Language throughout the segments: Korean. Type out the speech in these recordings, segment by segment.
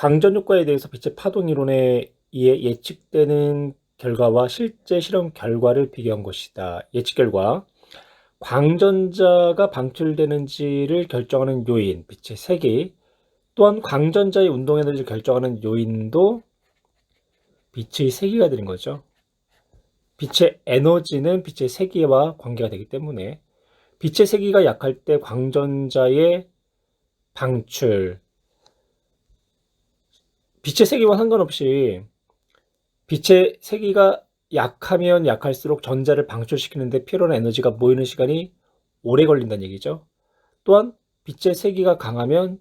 광전 효과에 대해서 빛의 파동 이론에 의해 예측되는 결과와 실제 실험 결과를 비교한 것이다. 예측 결과. 광전자가 방출되는지를 결정하는 요인, 빛의 세기, 또한 광전자의 운동 에너지를 결정하는 요인도 빛의 세기가 되는 거죠. 빛의 에너지는 빛의 세기와 관계가 되기 때문에 빛의 세기가 약할 때 광전자의 방출, 빛의 세기와 상관없이 빛의 세기가 약하면 약할수록 전자를 방출시키는데 필요한 에너지가 모이는 시간이 오래 걸린다는 얘기죠. 또한 빛의 세기가 강하면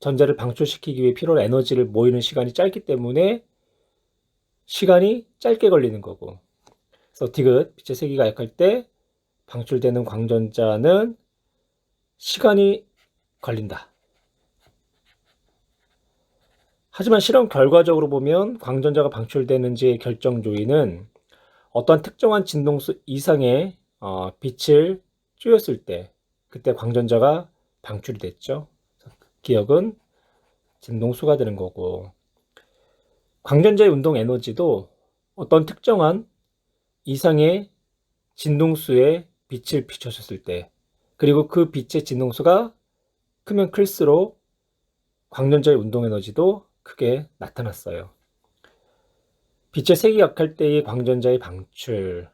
전자를 방출시키기 위해 필요한 에너지를 모이는 시간이 짧기 때문에 시간이 짧게 걸리는 거고. 그래서 디귿, 빛의 세기가 약할 때 방출되는 광전자는 시간이 걸린다. 하지만 실험 결과적으로 보면 광전자가 방출되는지의 결정 요인은 어떠한 특정한 진동수 이상의 어, 빛을 쬐었을 때 그때 광전자가 방출이 됐죠. 기억은 진동수가 되는 거고 광전자의 운동 에너지도 어떤 특정한 이상의 진동수에 빛을 비춰줬을 때 그리고 그 빛의 진동수가 크면 클수록 광전자의 운동 에너지도 크게 나타났어요. 빛의 색이 약할 때의 광전자의 방출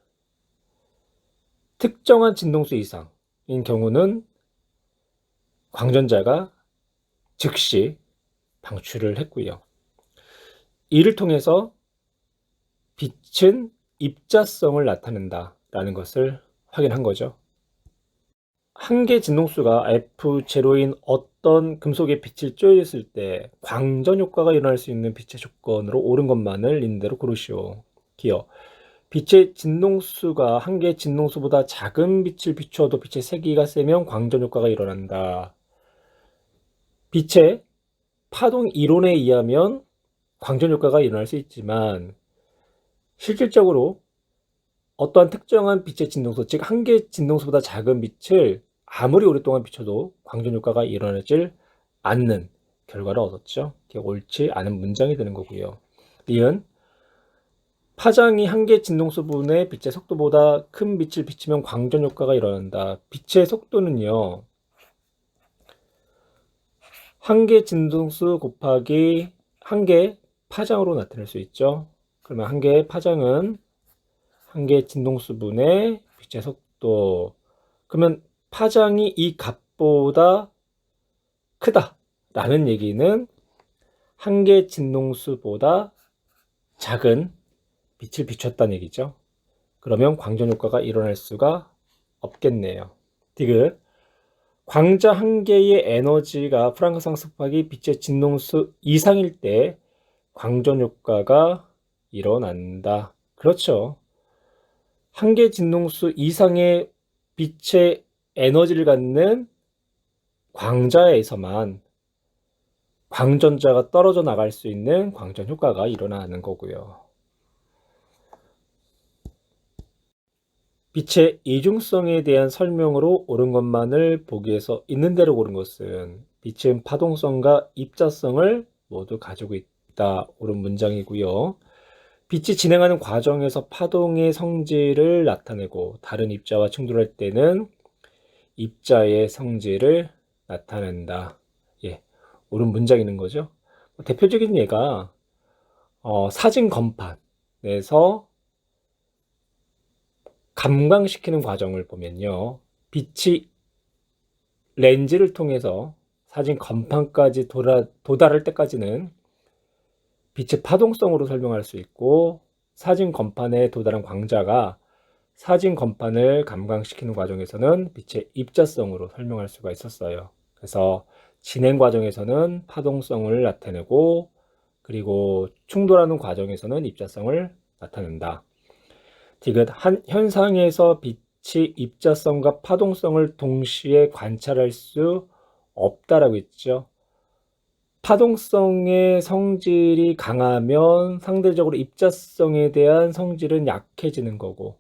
특정한 진동수 이상인 경우는 광전자가 즉시 방출을 했고요. 이를 통해서 빛은 입자성을 나타낸다라는 것을 확인한 거죠. 한계 진동수가 F0인 어떤 금속의 빛을 쬐었을 때 광전 효과가 일어날 수 있는 빛의 조건으로 옳은 것만을 있는 대로 고르시오. 기어. 빛의 진동수가 한계 진동수보다 작은 빛을 비추어도 빛의 세기가 세면 광전 효과가 일어난다. 빛의 파동 이론에 의하면 광전 효과가 일어날 수 있지만 실질적으로 어떠한 특정한 빛의 진동수, 즉 한계 진동수보다 작은 빛을 아무리 오랫동안 비춰도 광전 효과가 일어나질 않는 결과를 얻었죠. 옳지 않은 문장이 되는 거고요. 니은 파장이 한계 진동수 부분의 빛의 속도보다 큰 빛을 비치면 광전 효과가 일어난다. 빛의 속도는요. 한계 진동수 곱하기 한계 파장으로 나타낼 수 있죠. 그러면 한계 파장은 한계 진동수분의 빛의 속도. 그러면 파장이 이 값보다 크다라는 얘기는 한계 진동수보다 작은 빛을 비췄다는 얘기죠. 그러면 광전 효과가 일어날 수가 없겠네요. 디귿 광자 한 개의 에너지가 프랑크 상습하기 빛의 진동수 이상일 때 광전 효과가 일어난다. 그렇죠. 한 개 진동수 이상의 빛의 에너지를 갖는 광자에서만 광전자가 떨어져 나갈 수 있는 광전 효과가 일어나는 거고요. 빛의 이중성에 대한 설명으로 옳은 것만을 보기 위해서 있는 대로 고른 것은 빛은 파동성과 입자성을 모두 가지고 있다. 옳은 문장이고요. 빛이 진행하는 과정에서 파동의 성질을 나타내고 다른 입자와 충돌할 때는 입자의 성질을 나타낸다. 예, 옳은 문장이 있는 거죠. 뭐 대표적인 예가 어, 사진 건판에서 감광시키는 과정을 보면요. 빛이 렌즈를 통해서 사진 건판까지 도달할 때까지는 빛의 파동성으로 설명할 수 있고 사진 건판에 도달한 광자가 사진 건판을 감광시키는 과정에서는 빛의 입자성으로 설명할 수가 있었어요. 그래서 진행 과정에서는 파동성을 나타내고 그리고 충돌하는 과정에서는 입자성을 나타낸다. 디귿 한 현상에서 빛이 입자성과 파동성을 동시에 관찰할 수 없다라고 했죠. 파동성의 성질이 강하면 상대적으로 입자성에 대한 성질은 약해지는 거고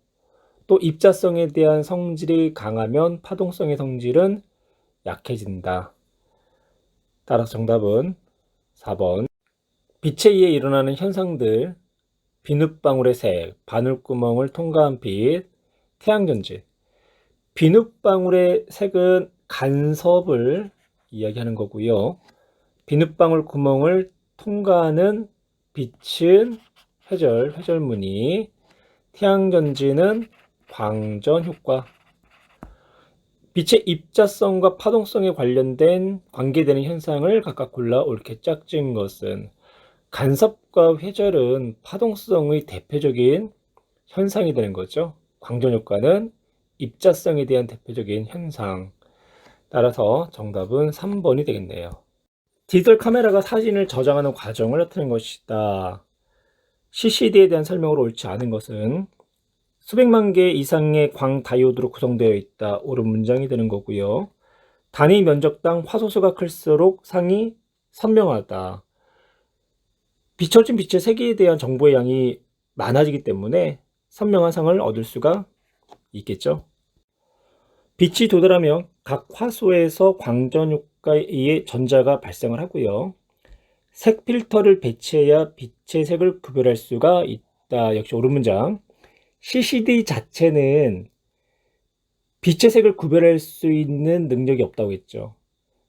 또 입자성에 대한 성질이 강하면 파동성의 성질은 약해진다. 따라서 정답은 4번 빛에 의해 일어나는 현상들, 비눗방울의 색, 바늘구멍을 통과한 빛, 태양전지. 비눗방울의 색은 간섭을 이야기하는 거고요. 비눗방울 구멍을 통과하는 빛은 회절, 회절무늬, 태양전지는 광전 효과. 빛의 입자성과 파동성에 관련된 관계되는 현상을 각각 골라 옳게 짝진 것은 간섭과 회절은 파동성의 대표적인 현상이 되는 거죠. 광전 효과는 입자성에 대한 대표적인 현상. 따라서 정답은 3번이 되겠네요. 디지털 카메라가 사진을 저장하는 과정을 나타낸 것이다. CCD에 대한 설명으로 옳지 않은 것은 수백만 개 이상의 광 다이오드로 구성되어 있다. 옳은 문장이 되는 거고요. 단위 면적당 화소수가 클수록 상이 선명하다. 비춰진 빛의 세기에 대한 정보의 양이 많아지기 때문에 선명한 상을 얻을 수가 있겠죠. 빛이 도달하면 각 화소에서 광전 의해 전자가 발생을 하고요. 색 필터를 배치해야 빛의 색을 구별할 수가 있다. 역시 옳은 문장. CCD 자체는 빛의 색을 구별할 수 있는 능력이 없다고 했죠.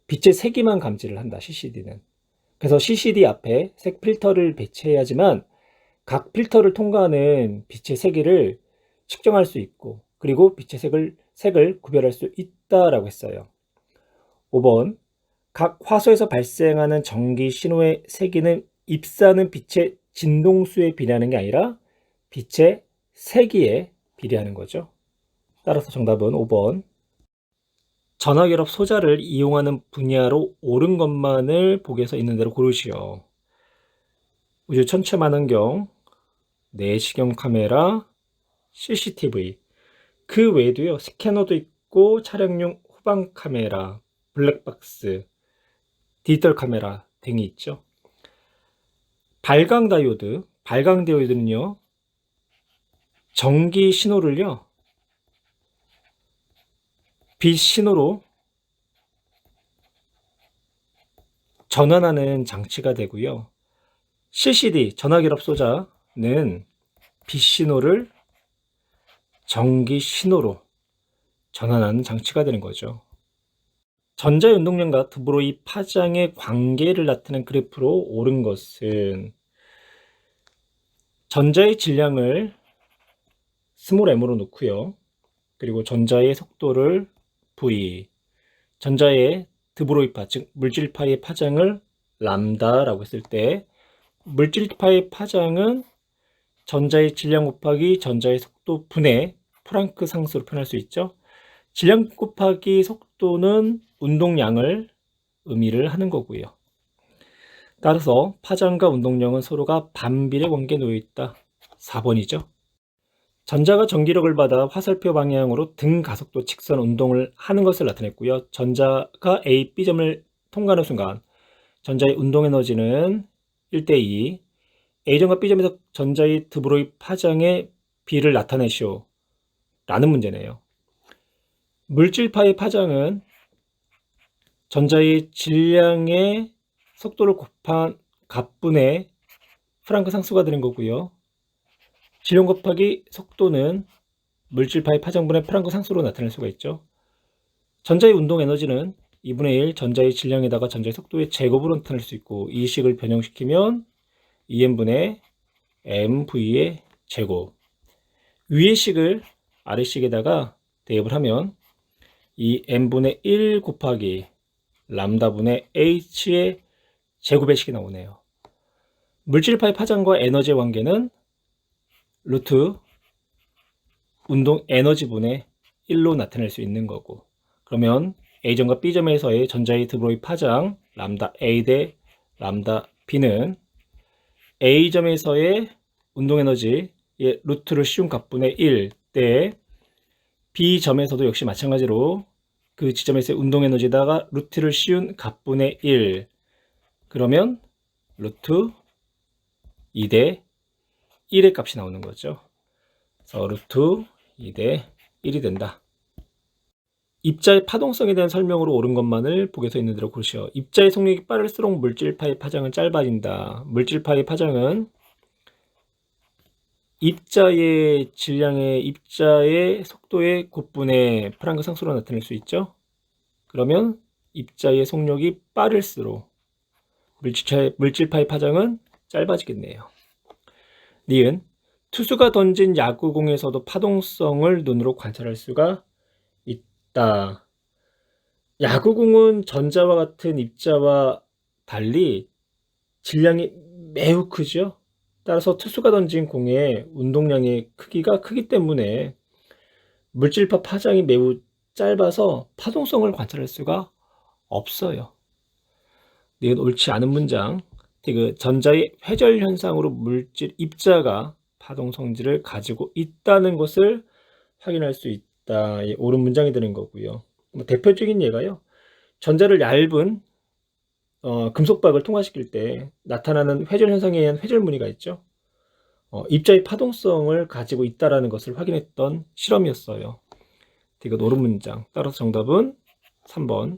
빛의 세기만 감지를 한다. CCD는. 그래서 CCD 앞에 색 필터를 배치해야지만 각 필터를 통과하는 빛의 세기를 측정할 수 있고 그리고 빛의 색을 색을 구별할 수 있다라고 했어요. 5번 각 화소에서 발생하는 전기 신호의 세기는 입사하는 빛의 진동수에 비례하는 게 아니라 빛의 세기에 비례하는 거죠. 따라서 정답은 5번. 전화결합 소자를 이용하는 분야로 옳은 것만을 보기에서 있는 대로 고르시오. 우주 천체 만원경, 내시경 카메라, CCTV. 그 외에도요, 스캐너도 있고 차량용 후방 카메라, 블랙박스, 디지털 카메라 등이 있죠. 발광 다이오드, 발광 다이오드는요, 전기 신호를요, 빛 신호로 전환하는 장치가 되고요. CCD, 전화결합 소자는 빛 신호를 전기 신호로 전환하는 장치가 되는 거죠. 전자의 운동량과 드브로이 파장의 관계를 나타낸 그래프로 옳은 것은 전자의 질량을 스몰 m으로 놓고요. 그리고 전자의 속도를 v, 전자의 드브로이파, 즉 물질파의 파장을 람다라고 했을 때 물질파의 파장은 전자의 질량 곱하기 전자의 속도 분의 프랑크 상수로 표현할 수 있죠. 질량 곱하기 속도는 운동량을 의미를 하는 거고요. 따라서 파장과 운동량은 서로가 반비례 관계에 놓여 있다. 4번이죠. 전자가 전기력을 받아 화살표 방향으로 등 가속도 직선 운동을 하는 것을 나타냈고요. 전자가 A, B점을 통과하는 순간 전자의 운동 에너지는 1대2 A점과 B점에서 전자의 드브로이 파장의 비를 나타내시오 라는 문제네요. 물질파의 파장은 전자의 질량의 속도를 곱한 값분의 프랑크 상수가 되는 거고요. 질량 곱하기 속도는 물질파의 파장분의 프랑크 상수로 나타낼 수가 있죠. 전자의 운동 에너지는 2분의 1 전자의 질량에다가 전자의 속도의 제곱으로 나타낼 수 있고 이 식을 변형시키면 2n분의 mv의 제곱 위의 식을 아래 식에다가 대입을 하면 이 n분의 1 곱하기 람다분의 h의 제곱의 식이 나오네요. 물질파의 파장과 에너지의 관계는 루트 운동 에너지분의 1로 나타낼 수 있는 거고 그러면 A점과 B점에서의 전자의 드브로이 파장 람다 A 대 람다 B는 A점에서의 운동 에너지의 루트를 씌운 값분의 1 대 B점에서도 역시 마찬가지로 그 지점에서의 운동 에너지에다가 루트를 씌운 값분의 1 그러면 루트 2대 1의 값이 나오는 거죠. 그래서 루트 2대 1이 된다. 입자의 파동성에 대한 설명으로 옳은 것만을 보게 서 있는 대로 고르시오. 입자의 속력이 빠를수록 물질파의 파장은 짧아진다. 물질파의 파장은 입자의 질량의 입자의 속도의 곱분의 프랑크 상수로 나타낼 수 있죠. 그러면 입자의 속력이 빠를수록 물질파의, 물질파의 파장은 짧아지겠네요. 니은 투수가 던진 야구공에서도 파동성을 눈으로 관찰할 수가 있다. 야구공은 전자와 같은 입자와 달리 질량이 매우 크죠. 따라서 투수가 던진 공의 운동량의 크기가 크기 때문에 물질파 파장이 매우 짧아서 파동성을 관찰할 수가 없어요. 이건 옳지 않은 문장. 그 전자의 회절 현상으로 물질 입자가 파동 성질을 가지고 있다는 것을 확인할 수 있다. 예, 옳은 문장이 되는 거고요. 뭐 대표적인 예가요. 전자를 얇은 어, 금속박을 통화시킬 때 나타나는 회절 현상에 의한 회절 무늬가 있죠. 어, 입자의 파동성을 가지고 있다라는 것을 확인했던 실험이었어요. 이거 옳은 문장. 따라서 정답은 3번